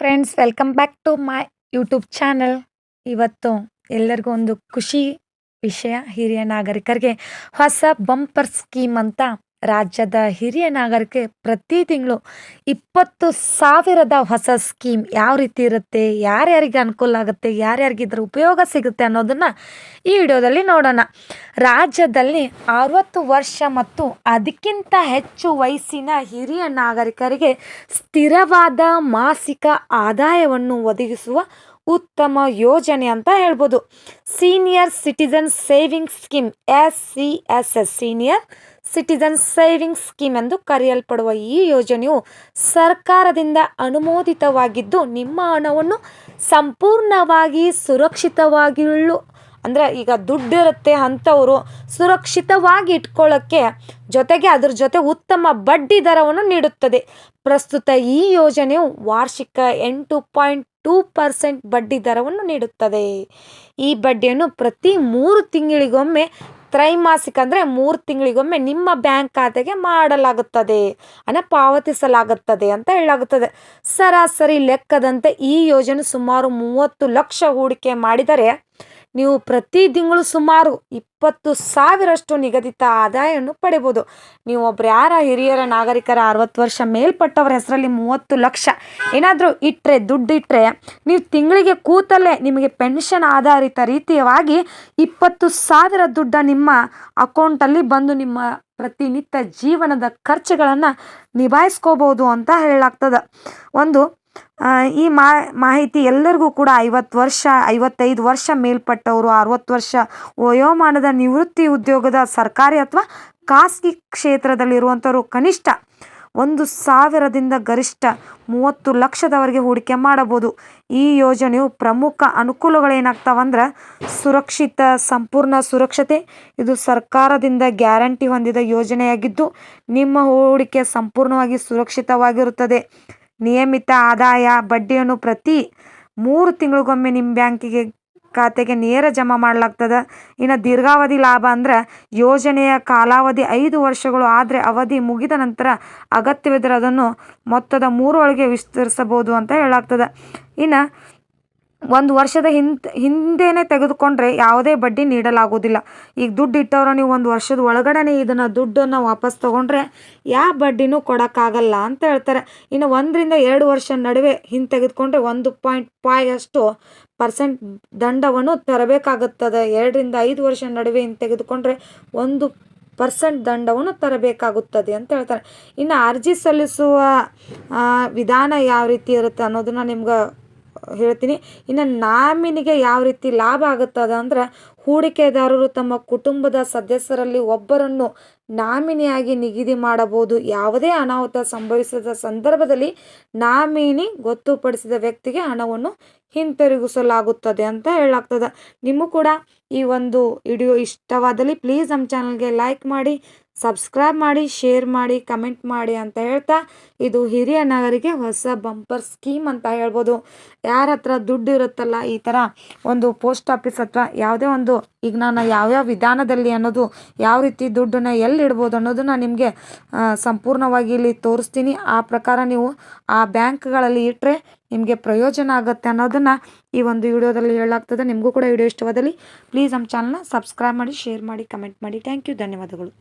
Friends welcome back to my YouTube channel ಇವತ್ತು ಎಲ್ಲರಿಗೂ ಒಂದು ಖುಷಿ ವಿಷಯ ಹಿರಿಯ ನಾಗರಿಕರಿಗೆ ಹೊಸ ಬಂಪರ್ ಸ್ಕೀಮ್ ಅಂತ ರಾಜ್ಯದ ಹಿರಿಯ ನಾಗರಿಕೆ ಪ್ರತಿ ತಿಂಗಳು ಇಪ್ಪತ್ತು ಸಾವಿರದ ಹೊಸ ಸ್ಕೀಮ್ ಯಾವ ರೀತಿ ಇರುತ್ತೆ, ಯಾರ್ಯಾರಿಗೆ ಅನುಕೂಲ ಆಗುತ್ತೆ, ಯಾರ್ಯಾರಿಗೆ ಇದ್ರ ಉಪಯೋಗ ಸಿಗುತ್ತೆ ಅನ್ನೋದನ್ನು ಈ ವಿಡಿಯೋದಲ್ಲಿ ನೋಡೋಣ. ರಾಜ್ಯದಲ್ಲಿ ಅರವತ್ತು ವರ್ಷ ಮತ್ತು ಅದಕ್ಕಿಂತ ಹೆಚ್ಚು ವಯಸ್ಸಿನ ಹಿರಿಯ ನಾಗರಿಕರಿಗೆ ಸ್ಥಿರವಾದ ಮಾಸಿಕ ಆದಾಯವನ್ನು ಒದಗಿಸುವ ಉತ್ತಮ ಯೋಜನೆ ಅಂತ ಹೇಳ್ಬೋದು. Senior citizen saving scheme S C S S senior citizen saving scheme ಎಂದು ಕರೆಯಲ್ಪಡುವ ಈ ಯೋಜನೆಯು ಸರ್ಕಾರದಿಂದ ಅನುಮೋದಿತವಾಗಿದ್ದು ನಿಮ್ಮ ಹಣವನ್ನು ಸಂಪೂರ್ಣವಾಗಿ ಸುರಕ್ಷಿತವಾಗಿಳ್ಳು ಅಂದರೆ ಈಗ ದುಡ್ಡಿರುತ್ತೆ ಅಂಥವರು ಸುರಕ್ಷಿತವಾಗಿ ಇಟ್ಕೊಳ್ಳೋಕ್ಕೆ ಜೊತೆಗೆ ಅದರ ಜೊತೆ ಉತ್ತಮ ಬಡ್ಡಿ ದರವನ್ನು ನೀಡುತ್ತದೆ. ಪ್ರಸ್ತುತ ಈ ಯೋಜನೆಯು ವಾರ್ಷಿಕ ಎಂಟು ಪಾಯಿಂಟ್ ಟೂ ಪರ್ಸೆಂಟ್ ಬಡ್ಡಿ ದರವನ್ನು ನೀಡುತ್ತದೆ. ಈ ಬಡ್ಡಿಯನ್ನು ಪ್ರತಿ ಮೂರು ತಿಂಗಳಿಗೊಮ್ಮೆ ತ್ರೈಮಾಸಿಕ ಅಂದರೆ ಮೂರು ತಿಂಗಳಿಗೊಮ್ಮೆ ನಿಮ್ಮ ಬ್ಯಾಂಕ್ ಖಾತೆಗೆ ಮಾಡಲಾಗುತ್ತದೆ. ಅಂದರೆ ಪಾವತಿಸಲಾಗುತ್ತದೆ ಅಂತ ಹೇಳಲಾಗುತ್ತದೆ. ಸರಾಸರಿ ಲೆಕ್ಕದಂತೆ ಈ ಯೋಜನೆ ಸುಮಾರು ಮೂವತ್ತು ಲಕ್ಷ ಹೂಡಿಕೆ ಮಾಡಿದರೆ ನೀವು ಪ್ರತಿ ತಿಂಗಳು ಸುಮಾರು ಇಪ್ಪತ್ತು ಸಾವಿರಷ್ಟು ನಿಗದಿತ ಆದಾಯವನ್ನು ಪಡಿಬೋದು. ನೀವು ಒಬ್ರು ಯಾರ ಹಿರಿಯರ ನಾಗರಿಕರ ಅರವತ್ತು ವರ್ಷ ಮೇಲ್ಪಟ್ಟವರ ಹೆಸರಲ್ಲಿ ಮೂವತ್ತು ಲಕ್ಷ. ಏನಾದರೂ ಇಟ್ಟರೆ ದುಡ್ಡು ಇಟ್ಟರೆ ನೀವು ತಿಂಗಳಿಗೆ ಕೂತಲ್ಲೇ ನಿಮಗೆ ಪೆನ್ಷನ್ ಆಧಾರಿತ ರೀತಿಯವಾಗಿ ಇಪ್ಪತ್ತು ಸಾವಿರ ದುಡ್ಡ ನಿಮ್ಮ ಅಕೌಂಟಲ್ಲಿ ಬಂದು ನಿಮ್ಮ ಪ್ರತಿನಿತ್ಯ ಜೀವನದ ಖರ್ಚುಗಳನ್ನು ನಿಭಾಯಿಸ್ಕೋಬೋದು ಅಂತ ಹೇಳಲಾಗ್ತದೆ. ಒಂದು ಈ ಮಾಹಿತಿ ಎಲ್ಲರಿಗೂ ಕೂಡ ಐವತ್ತು ವರ್ಷ, ಐವತ್ತೈದು ವರ್ಷ ಮೇಲ್ಪಟ್ಟವರು, ಅರವತ್ತು ವರ್ಷ ವಯೋಮಾನದ ನಿವೃತ್ತಿ ಉದ್ಯೋಗದ ಸರ್ಕಾರಿ ಅಥವಾ ಖಾಸಗಿ ಕ್ಷೇತ್ರದಲ್ಲಿರುವಂಥವರು ಕನಿಷ್ಠ ಒಂದು ಸಾವಿರದಿಂದ ಗರಿಷ್ಠ ಮೂವತ್ತು ಲಕ್ಷದವರೆಗೆ ಹೂಡಿಕೆ ಮಾಡಬಹುದು. ಈ ಯೋಜನೆಯು ಪ್ರಮುಖ ಅನುಕೂಲಗಳೇನಾಗ್ತಾವಂದ್ರೆ ಸುರಕ್ಷಿತ, ಸಂಪೂರ್ಣ ಸುರಕ್ಷತೆ. ಇದು ಸರ್ಕಾರದಿಂದ ಗ್ಯಾರಂಟಿ ಹೊಂದಿದ ಯೋಜನೆಯಾಗಿದ್ದು, ನಿಮ್ಮ ಹೂಡಿಕೆ ಸಂಪೂರ್ಣವಾಗಿ ಸುರಕ್ಷಿತವಾಗಿರುತ್ತದೆ. ನಿಯಮಿತ ಆದಾಯ, ಬಡ್ಡಿಯನ್ನು ಪ್ರತಿ ಮೂರು ತಿಂಗಳಿಗೊಮ್ಮೆ ನಿಮ್ಮ ಬ್ಯಾಂಕಿಗೆ ಖಾತೆಗೆ ನೇರ ಜಮಾ ಮಾಡಲಾಗ್ತದೆ. ಇನ್ನು ದೀರ್ಘಾವಧಿ ಲಾಭ ಅಂದ್ರೆ ಯೋಜನೆಯ ಕಾಲಾವಧಿ ಐದು ವರ್ಷಗಳು ಆದರೆ ಅವಧಿ ಮುಗಿದ ನಂತರ ಅಗತ್ಯವಿದ್ದರೆ ಅದನ್ನು ಮೊತ್ತದ ಮೂರೊಳಗೆ ವಿಸ್ತರಿಸಬಹುದು ಅಂತ ಹೇಳಲಾಗ್ತದೆ. ಇನ್ನು ಒಂದು ವರ್ಷದ ಹಿಂದೆ ಹಿಂದೆನೇ ತೆಗೆದುಕೊಂಡ್ರೆ ಯಾವುದೇ ಬಡ್ಡಿ ನೀಡಲಾಗುವುದಿಲ್ಲ. ಈಗ ದುಡ್ಡು ಇಟ್ಟವ್ರ ನೀವು ಒಂದು ವರ್ಷದ ಒಳಗಡೆ ಇದನ್ನು ದುಡ್ಡನ್ನು ವಾಪಸ್ ತಗೊಂಡ್ರೆ ಯಾವ ಬಡ್ಡಿನೂ ಕೊಡೋಕ್ಕಾಗಲ್ಲ ಅಂತ ಹೇಳ್ತಾರೆ. ಇನ್ನು ಒಂದರಿಂದ ಎರಡು ವರ್ಷ ನಡುವೆ ಹಿಂದೆ ತೆಗೆದುಕೊಂಡ್ರೆ ಒಂದು ಪಾಯಿಂಟ್ ಫೈವ್ ಅಷ್ಟು ಪರ್ಸೆಂಟ್ ದಂಡವನ್ನು ತರಬೇಕಾಗುತ್ತದೆ. ಎರಡರಿಂದ ಐದು ವರ್ಷ ನಡುವೆ ಹಿಂದೆ ತೆಗೆದುಕೊಂಡ್ರೆ ಒಂದು ಪರ್ಸೆಂಟ್ ದಂಡವನ್ನು ತರಬೇಕಾಗುತ್ತದೆ ಅಂತ ಹೇಳ್ತಾರೆ. ಇನ್ನು ಅರ್ಜಿ ಸಲ್ಲಿಸುವ ವಿಧಾನ ಯಾವ ರೀತಿ ಇರುತ್ತೆ ಅನ್ನೋದನ್ನ ನಿಮ್ಗೆ ಹೇಳ್ತೀನಿ. ಇನ್ನು ನಾಮಿನಿಗೆ ಯಾವ ರೀತಿ ಲಾಭ ಆಗುತ್ತದೆ ಅಂದ್ರೆ ಹೂಡಿಕೆದಾರರು ತಮ್ಮ ಕುಟುಂಬದ ಸದಸ್ಯರಲ್ಲಿ ಒಬ್ಬರನ್ನು ನಾಮಿನಿಯಾಗಿ ನಿಗದಿ ಮಾಡಬಹುದು. ಯಾವುದೇ ಅನಾಹುತ ಸಂಭವಿಸಿದ ಸಂದರ್ಭದಲ್ಲಿ ನಾಮಿನಿ ಗೊತ್ತುಪಡಿಸಿದ ವ್ಯಕ್ತಿಗೆ ಹಣವನ್ನು ಹಿಂತಿರುಗಿಸಲಾಗುತ್ತದೆ ಅಂತ ಹೇಳಲಾಗ್ತದೆ. ನಿಮಗೂ ಕೂಡ ಈ ಒಂದು ವಿಡಿಯೋ ಇಷ್ಟವಾದಲ್ಲಿ ಪ್ಲೀಸ್ ನಮ್ಮ ಚಾನಲ್ಗೆ ಲೈಕ್ ಮಾಡಿ ಸಬ್ಸ್ಕ್ರೈಬ್ ಮಾಡಿ ಶೇರ್ ಮಾಡಿ ಕಮೆಂಟ್ ಮಾಡಿ ಅಂತ ಹೇಳ್ತಾ ಇದು ಹಿರಿಯ ನಗರಿಗೆ ಹೊಸ ಬಂಪರ್ ಸ್ಕೀಮ್ ಅಂತ ಹೇಳ್ಬೋದು. ಯಾರ ಹತ್ರ ದುಡ್ಡು ಇರುತ್ತಲ್ಲ ಈ ಥರ ಒಂದು ಪೋಸ್ಟ್ ಆಫೀಸ್ ಅಥವಾ ಯಾವುದೇ ಒಂದು ಈಗ ನಾನು ಯಾವ್ಯಾವ ವಿಧಾನದಲ್ಲಿ ಅನ್ನೋದು ಯಾವ ರೀತಿ ದುಡ್ಡನ್ನ ಎಲ್ಲಿ ಇಡ್ಬೋದು ಅನ್ನೋದನ್ನ ನಿಮಗೆ ಸಂಪೂರ್ಣವಾಗಿ ಇಲ್ಲಿ ತೋರಿಸ್ತೀನಿ. ಆ ಪ್ರಕಾರ ನೀವು ಆ ಬ್ಯಾಂಕ್ಗಳಲ್ಲಿ ಇಟ್ಟರೆ ನಿಮಗೆ ಪ್ರಯೋಜನ ಆಗುತ್ತೆ ಅನ್ನೋದನ್ನು ಈ ಒಂದು ವಿಡಿಯೋದಲ್ಲಿ ಹೇಳಲಾಗ್ತದೆ. ನಿಮಗೂ ಕೂಡ ವಿಡಿಯೋ ಇಷ್ಟವಾದಲ್ಲಿ ಪ್ಲೀಸ್ ನಮ್ಮ ಚಾನಲ್ನ ಸಬ್ಸ್ಕ್ರೈಬ್ ಮಾಡಿ ಶೇರ್ ಮಾಡಿ ಕಮೆಂಟ್ ಮಾಡಿ. ಥ್ಯಾಂಕ್ ಯು ಧನ್ಯವಾದಗಳು.